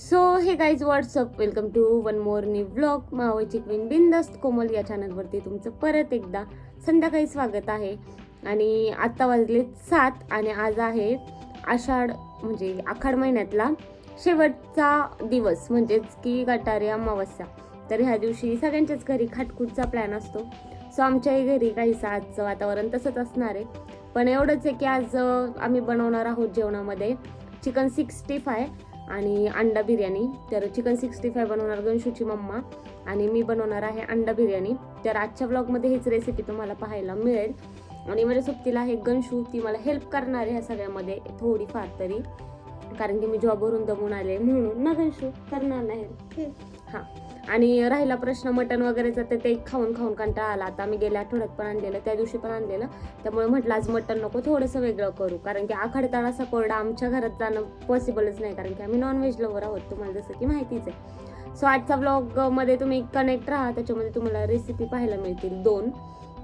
So hey guys what's up welcome to one more new blog मावळची queen बिंदस्त कोमल या चॅनलवरती तुमचं परत एकदा संध्याकाळी स्वागत आहे. आणि आत्ता वाजले सात आणि आज आहे आषाढ म्हणजे आखाड महिन्यातला शेवटचा दिवस म्हणजेच की गटारी अमावस्या. तर ह्या दिवशी सगळ्यांच्याच घरी खाटकूटचा प्लॅन असतो. सो आमच्याही घरी काही आजचं वातावरण तसंच असणार आहे. पण एवढंच आहे की आज आम्ही बनवणार आहोत जेवणामध्ये चिकन सिक्स्टी फाय. आणि अंडा बिर्याणी. तर चिकन सिक्स्टी फाय बनवणार गंशूची मम्मा आणि मी बनवणार आहे अंडा बिर्याणी. तर आजच्या ब्लॉगमध्ये हीच रेसिपी तुम्हाला पाहायला मिळेल. आणि माझ्या सोबतीला आहे गंशू ती मला हेल्प करणार आहे ह्या सगळ्यामध्ये थोडीफार तरी. कारण की मी जॉबवरून दमून आले म्हणून. ना गंशू करणार नाही. हां. आणि राहिला प्रश्न मटन वगैरेचा तर ते खाऊन खाऊन कंटाळा आला. आता आम्ही गेल्या आठवड्यात पण आणलेलं त्या दिवशी पण आणलेलं. त्यामुळे म्हटलं आज मटन नको थोडंसं वेगळं करू. कारण की आखाडताळ असा कोरडा आमच्या घरात जाणं पॉसिबलच नाही. कारण की आम्ही नॉनव्हेज लवर आहोत तुम्हाला जसं की माहितीच आहे. सो आजचा ब्लॉगमध्ये तुम्ही कनेक्ट राहा. त्याच्यामध्ये तुम्हाला रेसिपी पाहायला मिळतील दोन.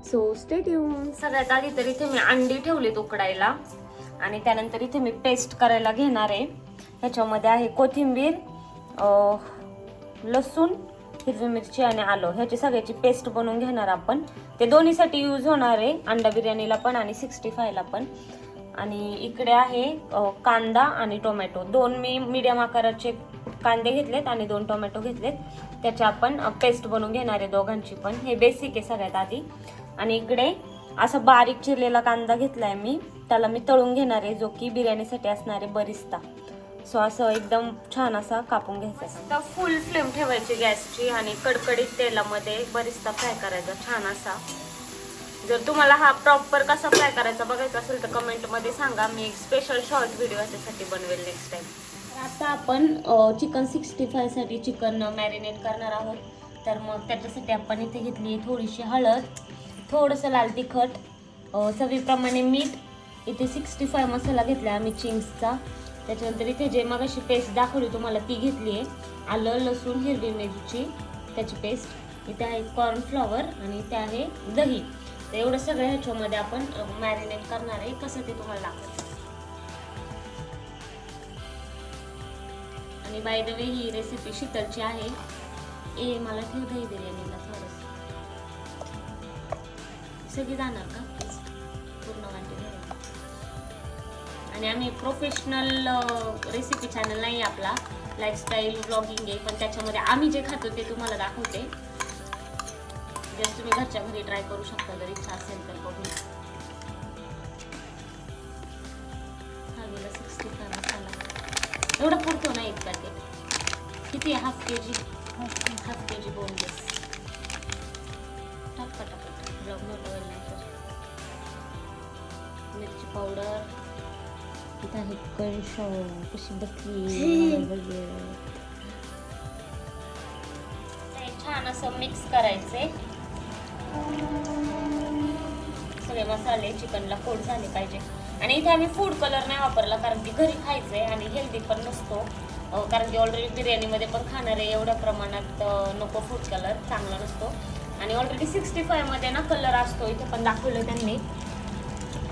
सो स्टेट येऊन सगळ्यात आधी तर इथे मी अंडी ठेवलीत उकडायला. आणि त्यानंतर इथे मी पेस्ट करायला घेणार आहे. ह्याच्यामध्ये आहे कोथिंबीर लसूण हिरवी मिरची आणि आलं. ह्याची सगळ्याची पेस्ट बनवून घेणार आपण. ते दोन्हीसाठी यूज होणार आहे. अंडा बिर्याणीला पण आणि सिक्स्टी फायला पण. आणि इकडे आहे कांदा आणि टोमॅटो दोन मी मीडियम आकाराचे कांदे घेतलेत आणि दोन टोमॅटो घेतलेत. त्याची आपण पेस्ट बनवून घेणार आहे दोघांची पण. हे बेसिक आहे सगळ्यात आधी. आणि इकडे असा बारीक चिरलेला कांदा घेतला आहे मी. त्याला मी तळून घेणार आहे जो की बिर्याणीसाठी असणार आहे बरिस्ता. सो असं एकदम छान असा कापून घ्यायचा फुल फ्लेम ठेवायची गॅसची आणि कडकडीत तेलामध्ये बरिस्ता फ्राय करायचा छान असा. जर तुम्हाला हा प्रॉपर कसा फ्राय करायचा बघायचा असेल तर कमेंटमध्ये सांगा. मी एक स्पेशल शॉर्ट व्हिडिओ याच्यासाठी बनवेल नेक्स्ट टाइम आता आपण चिकन सिक्स्टी फायसाठी चिकन मॅरिनेट करणार आहोत. तर मग त्याच्यासाठी आपण इथे घेतली थोडीशी हळद थोडंसं लाल तिखट चवीप्रमाणे मीठ. इथे सिक्स्टी फाय मसाला घेतला आम्ही चिंग्सचा. त्याच्यानंतर इथे जे मग अशी पेस्ट दाखवली तुम्हाला ती घेतली आहे. आलं लसूण हिरवी मिरची त्याची पेस्ट इथे आहे कॉर्नफ्लॉवर आणि इथे आहे दही. तर एवढं सगळं ह्याच्यामध्ये आपण मॅरिनेट करणार आहे. कसं ते तुम्हाला लागतं. आणि बाय द वे ही रेसिपी शीतलची आहे. ए मला ठेव दही बिर्याणीला थोडंसं. सगळी जाणार का? आणि आम्ही प्रोफेशनल रेसिपी चॅनल नाही आपला. लाईफस्टाईल ब्लॉगिंग आहे. पण त्याच्यामध्ये आम्ही जे खातो ते तुम्हाला दाखवते. जस्ट तुम्ही घरच्या घरी ट्राय करू शकता जर इच्छा असेल तर बघून. गेला सिक्स्टी फाय मसाला. एवढा पुरतो ना एक पॅकेट किती आहे? Half K G half K G boneless इथं आहे कंश बसली वगैरे. ते छान असं मिक्स करायचे सगळे मसाले चिकनला कोट झाले पाहिजे. आणि इथे आम्ही फूड कलर नाही वापरला कारण की घरी खायचंय आणि हेल्दी पण नसतो. कारण की ऑलरेडी बिर्याणीमध्ये पण खाणार आहे एवढ्या प्रमाणात नको फूड कलर चांगला नसतो. आणि ऑलरेडी सिक्स्टी फायमध्ये ना कलर असतो इथे पण दाखवलं त्यांनी.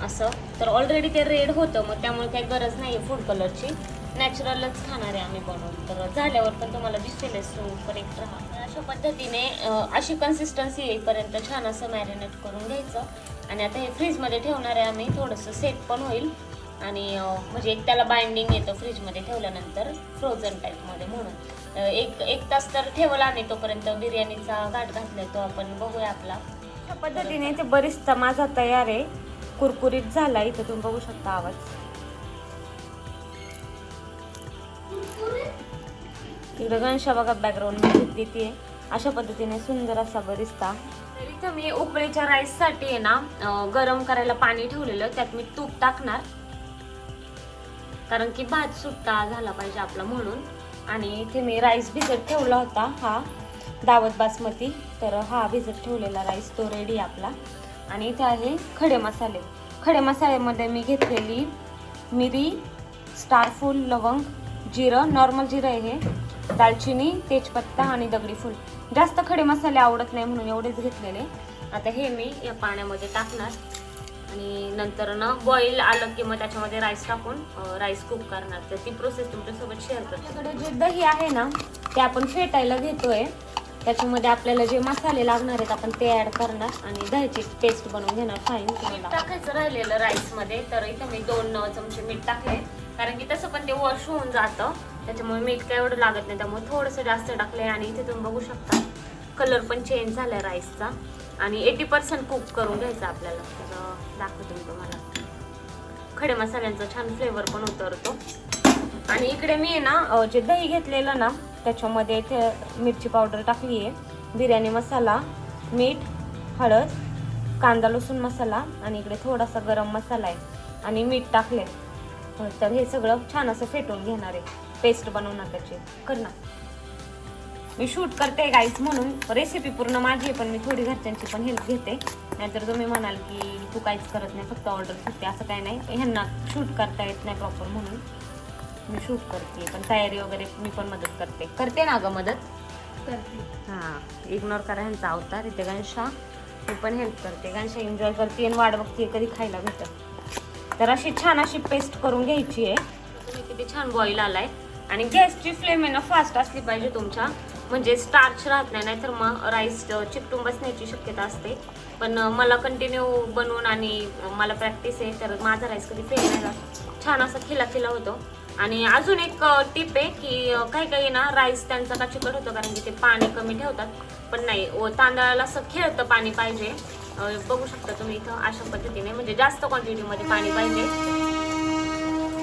असं. तर ऑलरेडी ते रेड होतं मग त्यामुळे काही गरज नाही आहे फूड कलरची नॅचरलच खाणार आहे आम्ही बनवून. तर झाल्यावर पण तुम्हाला दिसेलच करेक्ट राहा. अशा पद्धतीने अशी कन्सिस्टन्सी येईपर्यंत छान असं मॅरिनेट करून घ्यायचं. आणि आता हे फ्रीजमध्ये ठेवणार आहे आम्ही. थोडंसं सेट पण होईल. आणि म्हणजे एक त्याला बाइंडिंग येतं फ्रीजमध्ये ठेवल्यानंतर फ्रोझन टाईपमध्ये म्हणून. एक एक तास तर ठेवला नाही तोपर्यंत बिर्याणीचा घाट घातला तो आपण बघूया आपला. अशा पद्धतीने ते बरीचसा माझा तयार आहे. कुरकुरीत झाला इथं तुम्ही बघू शकता आवाज. तिकडे गणशा बघा बॅकग्राऊंड घेतली ती अशा पद्धतीने सुंदर असा बरिस्ता इथं मी उकळीच्या राईससाठी आहे ना गरम करायला पाणी ठेवलेलं त्यात मी तूप टाकणार. कारण की भात सुट्टा झाला पाहिजे आपला म्हणून. आणि इथे मी राईस भिजत ठेवला होता हा दावत बासमती. तर हा भिजत ठेवलेला राईस तो रेडी आपला. आणि इथे आहे खडे मसाले. खडे मसाल्यामध्ये मी घेतलेली मिरी स्टारफूल लवंग जिरं नॉर्मल जिरं आहे हे दालचिनी तेजपत्ता आणि दगडी फूल. जास्त खडे मसाले आवडत नाही म्हणून एवढेच घेतलेले. आता हे मी या पाण्यामध्ये टाकणार. आणि नंतर ना बॉईल आलं की मग त्याच्यामध्ये राईस टाकून राईस कुक करणार. तर ती प्रोसेस तुमच्यासोबत शेअर करतो. आपल्याकडे जे दही आहे ना ते आपण फेटायला घेतोय. त्याच्यामध्ये आपल्याला जे मसाले लागणार आहेत आपण ते ऍड करणार आणि दह्याची पेस्ट बनवून घेणार. फाईन मीठ टाकायचं राहिलेलं राईसमध्ये तर इथं मी दोन चमचे मीठ टाकले. कारण की तसं पण ते वॉश होऊन जातं. त्याच्यामुळे मीठ काय एवढं लागत नाही. त्यामुळे थोडंसं जास्त टाकलंय आणि इथे तुम्ही बघू शकता कलर पण चेंज झालाय राईसचा आणि एटी पर्सेंट कुक करून घ्यायचं आपल्याला. तर दाखवते मी तुम्हाला. खडे मसाल्यांचा छान फ्लेवर पण उतरतो. आणि इकडे मी आहे ना जे दही घेतलेलं ना त्याच्यामध्ये ते मिरची पावडर टाकली आहे. बिर्याणी मसाला मीठ हळद कांदा लसूण मसाला आणि इकडे थोडासा गरम मसाला आहे आणि मीठ टाकले. तर हे सगळं छान असं फेटून घेणार आहे. पेस्ट बनवणार त्याची. करणार मी शूट करते गाईच म्हणून. रेसिपी पूर्ण माझी आहे पण मी थोडी घरच्यांची पण हेल्प घेते. नाहीतर तुम्ही म्हणाल की तू काहीच करत नाही फक्त ऑर्डर घेते असं काही नाही. ह्यांना शूट करता येत नाही प्रॉपर म्हणून. मी शूट करते पण तयारी वगैरे मी पण मदत करते. करते ना ग मदत? हां इग्नोर करा ह्यांचा अवतार इथे गणशा. मी पण हेल्प करते. गणशा एन्जॉय करते आणि वाट बघते कधी खायला भेटत तर अशी छान अशी पेस्ट करून घ्यायची आहे. तुम्ही किती छान बॉईल आलाय. आणि गॅसची फ्लेम आहे ना फास्ट असली पाहिजे तुमच्या. म्हणजे स्टार्च राहत नाही नाहीतर मग राईस चिकटून बसण्याची शक्यता असते. पण मला कंटिन्यू बनवून आणि मला प्रॅक्टिस आहे तर माझा राईस कधी फेल नाही जात छान असा खिला खिला होतो. आणि अजून एक टिप आहे की काही काही ना राईस त्यांचा का चिकट होतो कारण की ते पाणी कमी ठेवतात. पण नाही व तांदळाला असं खेळतं पाणी पाहिजे. बघू शकता तुम्ही इथं अशा पद्धतीने म्हणजे जास्त क्वांटिटीमध्ये पाणी पाहिजे.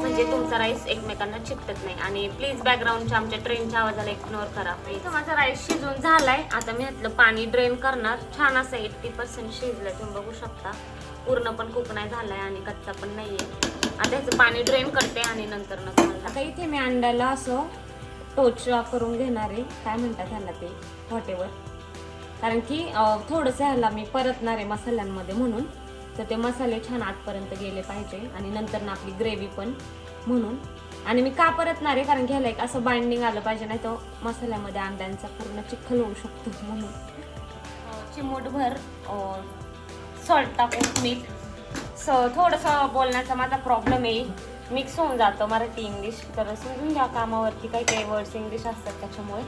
म्हणजे तुमचा राईस एकमेकांना चिकटत नाही. आणि प्लीज बॅकग्राऊंडच्या आमच्या ट्रेनच्या आवाजाला इग्नोर करा. इथं माझा राईस शिजून झालाय. आता मी ह्यातलं पाणी ड्रेन करणार. छान असं एट्टी पर्सेंट शिजलंय. तुम्ही बघू शकता. पूर्ण पण कुक नाही झालाय आणि कच्चा पण नाहीये. आता ह्याचं पाणी ड्रेन करते आणि नंतर नंतर आता इथे मी अंड्याला असं टोचा करून घेणार आहे. काय म्हणतात ह्याला ते? हॉटेवर कारण की थोडंसं ह्याला मी परतणार आहे मसाल्यांमध्ये म्हणून. तर ते मसाले छान आतपर्यंत गेले पाहिजे आणि नंतर ना आपली ग्रेव्ही पण म्हणून. आणि मी का परतणार आहे? कारण घ्यायला एक असं बाइंडिंग आलं पाहिजे नाही तर मसाल्यामध्ये अंड्यांचा पूर्ण चिखल होऊ शकतो म्हणून. चिमूटभर सॉल्ट टाकून मीठ. स थोडंसं बोलण्याचा माझा प्रॉब्लेम आहे. मिक्स होऊन जातं मराठी इंग्लिश तर समजून घ्या कामावरती काही काही वर्ड्स इंग्लिश असतात त्याच्यामुळे.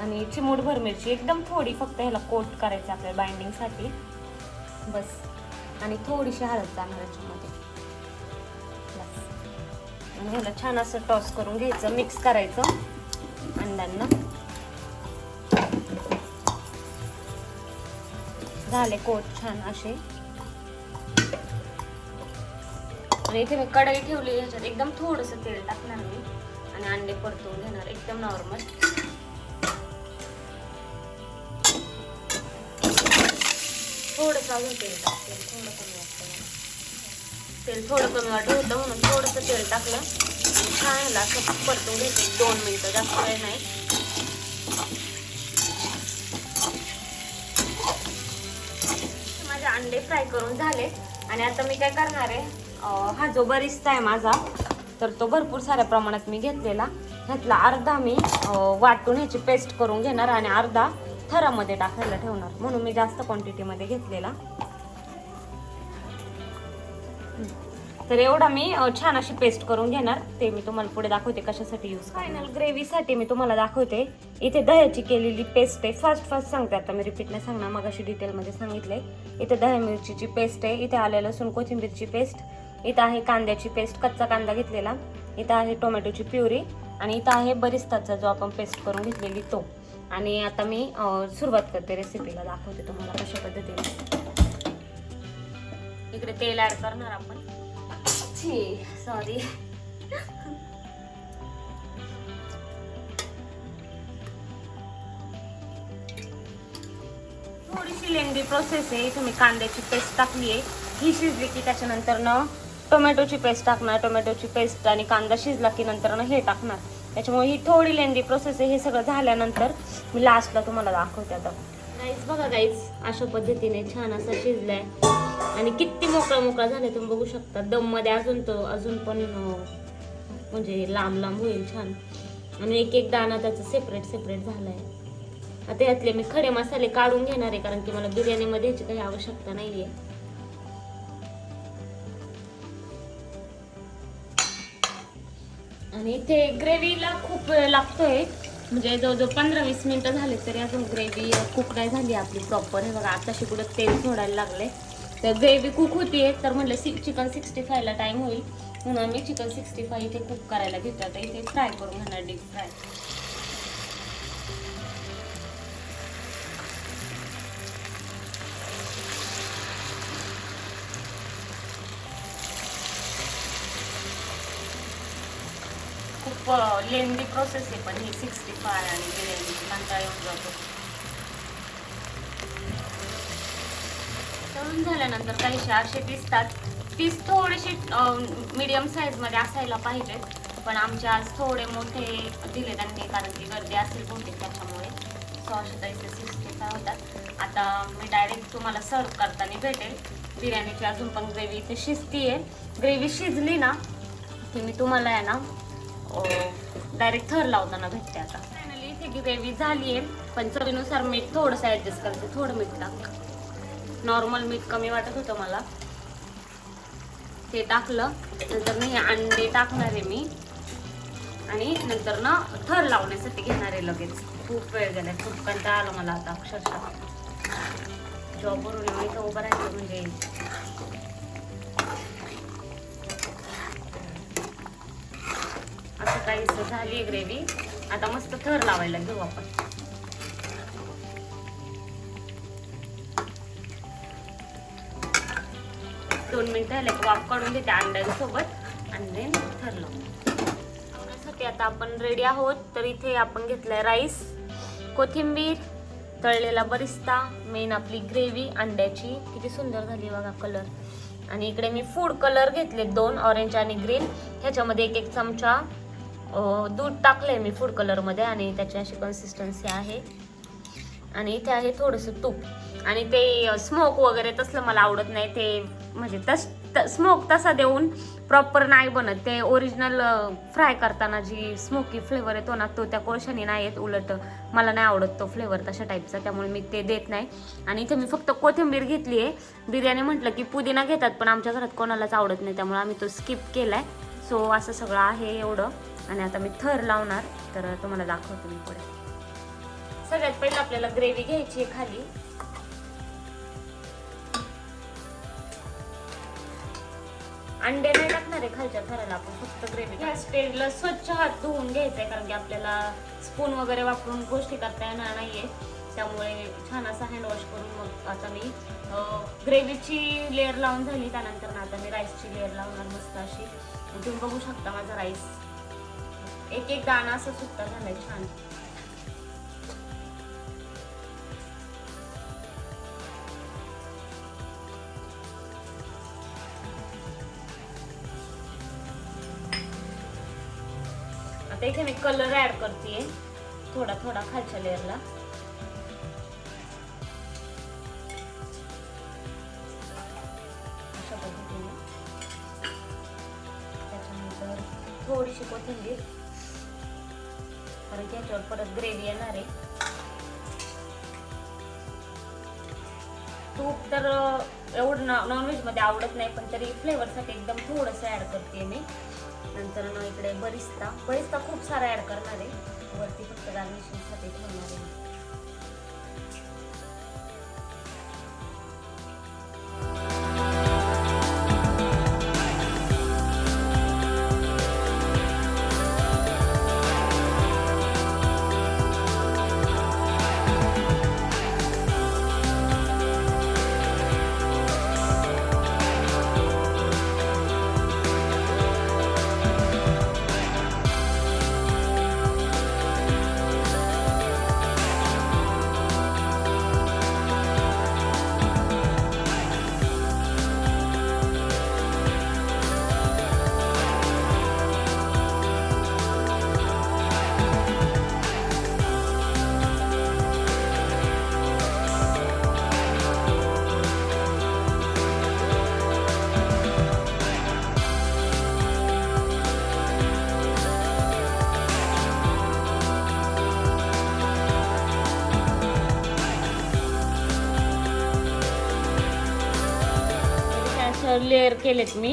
आणि चिमूटभर मिरची एकदम थोडी फक्त ह्याला कोट करायचं आपल्या बाइंडिंगसाठी बस. आणि थोडीशी हळद जाणार याच्यामध्ये. आणि ह्याला छान असं टॉस करून घ्यायचं मिक्स करायचं अंड्यांना. झाले कोट छान असे. आणि इथे मी कढई ठेवली ह्याच्यात एकदम थोडंसं तेल टाकणार मी. आणि अंडे परतवून घेणार एकदम नॉर्मल थोडंसं अजून तेल टाकते थोडं कमी वाटतं तेल थोडं कमी वाटलं होतं म्हणून थोडंसं तेल टाकलं. खायला छान ह्याला असं परतून घेते दोन मिनटं जास्त वेळ नाही. माझे अंडे फ्राय करून झाले आणि आता मी काय करणार आहे हा जो बरिस्ता आहे माझा तर तो भरपूर साऱ्या प्रमाणात मी घेतलेला. ह्यातला अर्धा मी वाटून ह्याची पेस्ट करून घेणार आणि अर्धा थरामध्ये टाकायला ठेवणार. म्हणून मी जास्त क्वांटिटीमध्ये घेतलेला. तर एवढा मी छान अशी पेस्ट करून घेणार. ते मी तुम्हाला पुढे दाखवते कशासाठी यूज फायनल ग्रेव्हीसाठी मी तुम्हाला दाखवते. इथे दह्याची केलेली पेस्ट आहे. फास्ट फास्ट सांगते आता मी रिपीट नाही सांगणार. मग अशी डिटेलमध्ये सांगितले. इथे दह्या मिरचीची पेस्ट आहे. इथे आले लसूण कोथिंबीरची पेस्ट इथं आहे कांद्याची पेस्ट कच्चा कांदा घेतलेला. इथं आहे टोमॅटोची प्युरी. आणि इथं आहे बरिस्ताचा जो आपण पेस्ट करून घेतलेली तो. आणि आता मी सुरुवात करते रेसिपीला दाखवते तुम्हाला कशा पद्धतीने. इकडे तेल ऍड करणार आपण. सॉरी थोडीशी लेंदी प्रोसेस आहे. इथे मी कांद्याची पेस्ट टाकली आहे. ही शिजली की त्याच्यानंतर ना टोमॅटोची पेस्ट टाकणार. टोमॅटोची पेस्ट आणि कांदा शिजला की नंतर ना हे टाकणार. त्याच्यामुळे ही थोडी लेंदी प्रोसेस आहे हे सगळं झाल्यानंतर मी लास्टला तुम्हाला दाखवते आता. गाईज बघा गाईज अशा पद्धतीने छान असं शिजलाय. आणि किती मोकळा मोकळा झालाय तुम्ही बघू शकता. दममध्ये अजून तो अजून पण म्हणजे लांब लांब होईल छान. आणि एक एक दाणा त्याचा सेपरेट सेपरेट झालाय. आता यातले मी खडे मसाले काढून घेणार आहे कारण की मला बिर्याणीमध्ये याची काही आवश्यकता नाहीये. आणि इथे ग्रेव्हीला खूप वेळ लागतोय. म्हणजे जवळजवळ पंधरा वीस मिनिटं झाले तरी अजून ग्रेव्ही कुक नाही झाली आपली प्रॉपर हे बघा आता कुठं तेल सोडायला लागले तर ग्रेव्ही कुक होतीये तर म्हणलं सि चिकन सिक्स्टी फायला टाईम होईल. म्हणून आम्ही चिकन सिक्स्टी फाय इथे कुक करायला घेतो आता इथे फ्राय करून घेणार डीप फ्राय खूप लेंदी प्रोसेस आहे पण ही सिक्स्टी फाय आणि बिर्याणी कंटाळा येऊन जातो. तळून झाल्यानंतर काहीशे असे दिसतात पीस थोडेसे मीडियम साईजमध्ये असायला पाहिजेत पण आमच्या आज थोडे मोठे दिले त्यांनी कारण की गर्दी असेल बहुतेक त्याच्यामुळे. सहाशे तरीचे सिक्स्टी फाय होतात. आता मी डायरेक्ट तुम्हाला सर्व करताना भेटेल. बिर्याणीची अजून पण ग्रेव्ही इथे शिजती आहे ग्रेव्ही शिजली ना की मी तुम्हाला आहे ना डायरेक्ट थर लावताना भेटते आता. फायनली इथे ग्रेव्ही झाली आहे. पण चवीनुसार मीठ थोडंसं ॲडजस्ट करते. थोडं मीठ टाक. नॉर्मल मीठ कमी वाटत होतं मला. ते टाकलं. नंतर मी अंडे टाकणार आहे मी. आणि नंतर ना थर लावण्यासाठी घेणार आहे लगेच. खूप वेळ गेला खूप कंटाळा आला मला आता अक्षरशः. जॉबवरून इथं उभं राहायचं म्हणजे. असं झाली ग्रेव्ही आता मस्त थर लावायला घेऊ आपण. दोन मिनिटं झाले वाफ काढून घेते अंड्यासोबत आणि देन थर लावण्यासाठी आता आपण रेडी आहोत. तर इथे आपण घेतलंय राईस कोथिंबीर तळलेला बरिस्ता मेन आपली ग्रेव्ही अंड्याची. किती सुंदर झाली बघा कलर आणि इकडे मी फूड कलर घेतले दोन ऑरेंज आणि ग्रीन ह्याच्यामध्ये एक एक चमचा दूध टाकलंय मी फूड कलरमध्ये आणि त्याची अशी कन्सिस्टन्सी आहे. आणि इथे आहे थोडंसं तूप. आणि ते स्मोक वगैरे तसलं मला आवडत नाही. ते म्हणजे तस स्मोक तसा देऊन प्रॉपर नाही बनत. ते ओरिजिनल फ्राय करताना जी स्मोकी फ्लेवर येतो ना तो त्या कोळशाने नाही येत. उलट मला नाही आवडत तो फ्लेवर तशा टाईपचा त्यामुळे मी ते देत नाही. आणि इथे मी फक्त कोथिंबीर घेतली आहे. बिर्याणी म्हटलं की पुदिना घेतात पण आमच्या घरात कोणालाच आवडत नाही. त्यामुळे आम्ही तो स्किप केला आहे सो असं सगळं आहे एवढं. आणि आता मी थर लावणार तर तुम्हाला दाखवते मी पुढे. सगळ्यात पहिलं आपल्याला ग्रेव्ही घ्यायची आहे खाली. अंडे नाही टाकणार आहे खालच्या थराला आपण फक्त ग्रेव्ही या स्टेजला स्वच्छ हात धुवून घ्यायचंय कारण की आपल्याला स्पून वगैरे वापरून गोष्टी करता येणार नाहीये. त्यामुळे छान असा हँडवॉश करून मग आता मी ग्रेव्हीची लेअर लावून झाली त्यानंतर आता मी राईसची लेअर लावणार मस्त अशी. तुम्ही बघू शकता माझा राईस एक एक दाणा असं सुट्टा झालाय छान. आता इथे मी कलर ऍड करते थोडा थोडा खालच्या लेअरला अशा पद्धतीने. त्याच्यानंतर थोडीशी कोथिंबीर. कारण की परत ग्रेव्ही येणार आहे. तूप तर एवढं नॉनव्हेजमध्ये आवडत नाही पण तरी फ्लेवरसाठी एकदम थोडंसं ऍड करते मी. नंतर मग इकडे बरिस्ता बरिस्ता खूप सारा ऍड करणार आहे. वरती फक्त गार्निशिंगसाठी ठेवणार आहे. शेअर केलेत मी.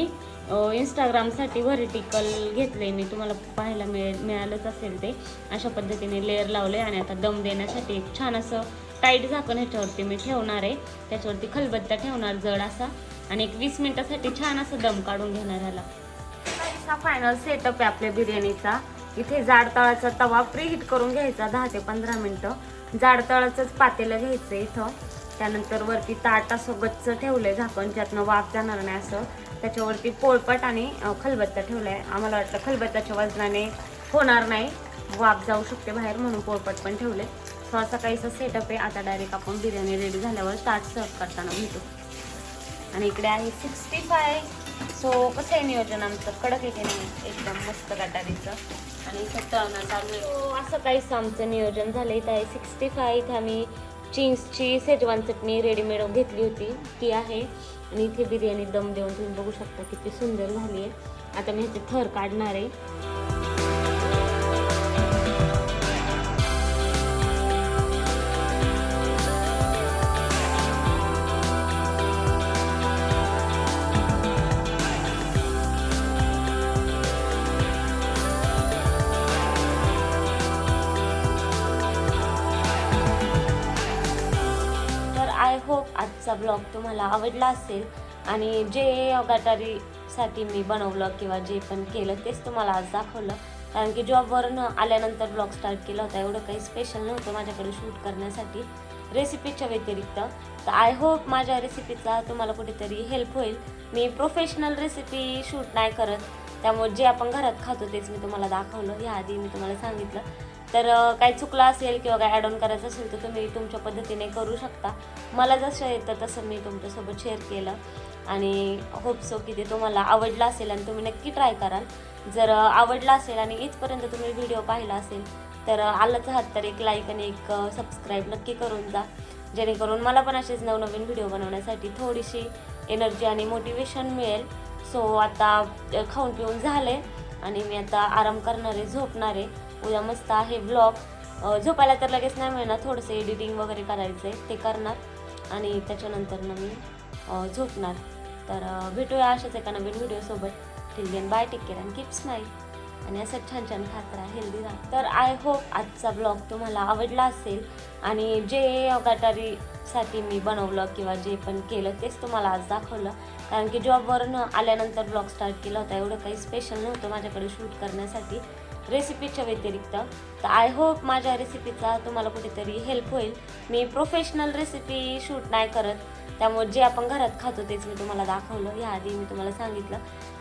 इंस्टाग्रामसाठी व्हर्टिकल घेतले मी. तुम्हाला पाहायला मिळेल मिळालंच असेल ते. अशा पद्धतीने लेअर लावले आणि आता दम देण्यासाठी एक छान असं टाईट झाकण ह्याच्यावरती मी ठेवणार आहे. त्याच्यावरती खलबत्ता ठेवणार जड असा. आणि एक वीस मिनिटासाठी छान असं दम काढून घेणार ह्याला. हा फायनल सेटअप आहे आपल्या बिर्याणीचा. इथे जाड तळाचा तवा प्री हिट करून घ्यायचा दहा ते पंधरा मिनटं. जाड तळाचंच पातेलं घ्यायचं इथं. त्यानंतर वरती ताट असं गच्च ठेवलंय झाकण ज्यातनं वाफ जाणार नाही असं. त्याच्यावरती पोळपट आणि खलबत्ता खलबत्ता ठेवलाय. आम्हाला वाटलं खलबत्ताच्या वजनाने होणार नाही. वाफ जाऊ शकते बाहेर म्हणून पोळपट पण ठेवले सो असा सेटअप आहे. आता डायरेक्ट आपण बिर्याणी रेडी झाल्यावर ताट सर्व करताना भेटू. आणि इकडे आहे सिक्स्टी फाय सो कसं आहे नियोजन आमचं? कडक आहे की नाही? एकदम मस्त गटारीचं. आणि इथं तळणं चालू आहे. असं काहीच आमचं नियोजन झालं इथं आहे सिक्स्टी फाय इथं आम्ही चीन्सची शेजवान चटणी रेडीमेड घेतली होती. ती आहे. आणि इथे बिर्याणी दम देऊन तुम्ही बघू शकता किती सुंदर झाली आहे. आता मी ह्याचे थर काढणार आहे. आय होप आजचा ब्लॉग तुम्हाला आवडला असेल. आणि जे गटारीसाठी मी बनवलं किंवा जे पण केलं तेच तुम्हाला आज दाखवलं. कारण की जॉबवरून आल्यानंतर ब्लॉग स्टार्ट केला होता एवढं काही स्पेशल नव्हतं माझ्याकडे शूट करण्यासाठी. रेसिपीच्या व्यतिरिक्त तर आय होप माझ्या रेसिपीचा तुम्हाला कुठेतरी हेल्प होईल. मी प्रोफेशनल रेसिपी शूट नाही करत त्यामुळे जे आपण घरात खातो तेच मी तुम्हाला दाखवलं. ह्या आधी मी तुम्हाला सांगितलं. तर काही चुकलं असेल किंवा काही ॲड ऑन करायचं असेल तर तुम्ही तुमच्या पद्धतीने करू शकता. मला जसं येतं तसं मी तुमच्यासोबत शेअर केलं. आणि होप सो की ते तुम्हाला आवडलं असेल आणि तुम्ही नक्की ट्राय कराल. जर आवडलं असेल आणि इथपर्यंत तुम्ही व्हिडिओ पाहिला असेल तर आलाच आलंच आहात तर एक लाईक आणि एक सबस्क्राईब नक्की करून जा. जेणेकरून मला पण असेच नवनवीन व्हिडिओ बनवण्यासाठी थोडीशी एनर्जी आणि मोटिवेशन मिळेल. सो आता खाऊन पिऊन झाले आणि मी आता आराम करणार आहे झोपणार. आहे उद्या मस्त आहे ब्लॉग झोपायला तर लगेच नाही मिळणार थोडंसं एडिटिंग वगैरे करायचं आहे ते करणार. आणि त्याच्यानंतर ना मी झोपणार. तर भेटूया अशाच एका नवीन व्हिडिओसोबत ठीक then bye take care and keep smile आणि असं छान छान खात राहा हेल्दी राहा. तर आय होप आजचा ब्लॉग तुम्हाला आवडला असेल. आणि जे गटारीसाठी मी बनवलं किंवा जे पण केलं तेच तुम्हाला आज दाखवलं. कारण की जॉबवरून आल्यानंतर ब्लॉग स्टार्ट केला होता. एवढं काही स्पेशल नव्हतं माझ्याकडे शूट करण्यासाठी. रेसिपीच्या व्यतिरिक्त तर आय होप माझ्या रेसिपीचा तुम्हाला कुठेतरी हेल्प होईल. मी प्रोफेशनल रेसिपी शूट नाही करत. त्यामुळे जे आपण घरात खातो तेच मी तुम्हाला दाखवलं. याआधी मी तुम्हाला सांगितलं.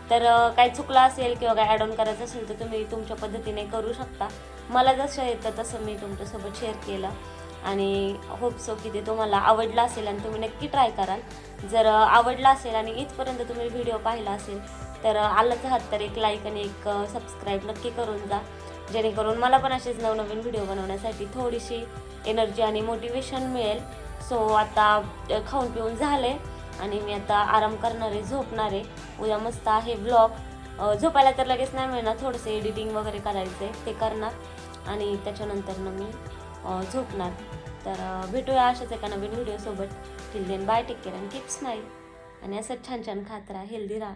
तर काही चुकलं असेल किंवा काही ॲड ऑन करायचं असेल तर तुम्ही तुमच्या पद्धतीने करू शकता. मला जसं येतं तसं मी तुमच्यासोबत शेअर केलं. आणि होप सो की ते तुम्हाला आवडलं असेल आणि तुम्ही नक्की ट्राय कराल. जर आवडलं असेल आणि इथपर्यंत तुम्ही व्हिडिओ पाहिला असेल तर आलंच आहात तर एक लाईक आणि एक सबस्क्राईब नक्की करून जा. जेणेकरून मला पण असेच नवनवीन व्हिडिओ बनवण्यासाठी थोडीशी एनर्जी आणि मोटिवेशन मिळेल. सो आता खाऊन पिऊन झाले आणि मी आता आराम करणार आहे झोपणार. आहे उद्या मस्त आहे ब्लॉग झोपायला तर लगेच नाही मिळणार थोडंसं एडिटिंग वगैरे करायचं आहे ते करणार. आणि त्याच्यानंतरनं मी झोपणार. तर भेटूया अशाच एका नवीन व्हिडिओसोबत till then bye take care and keep smile आणि असं छान छान खात राहा हेल्दी राहा.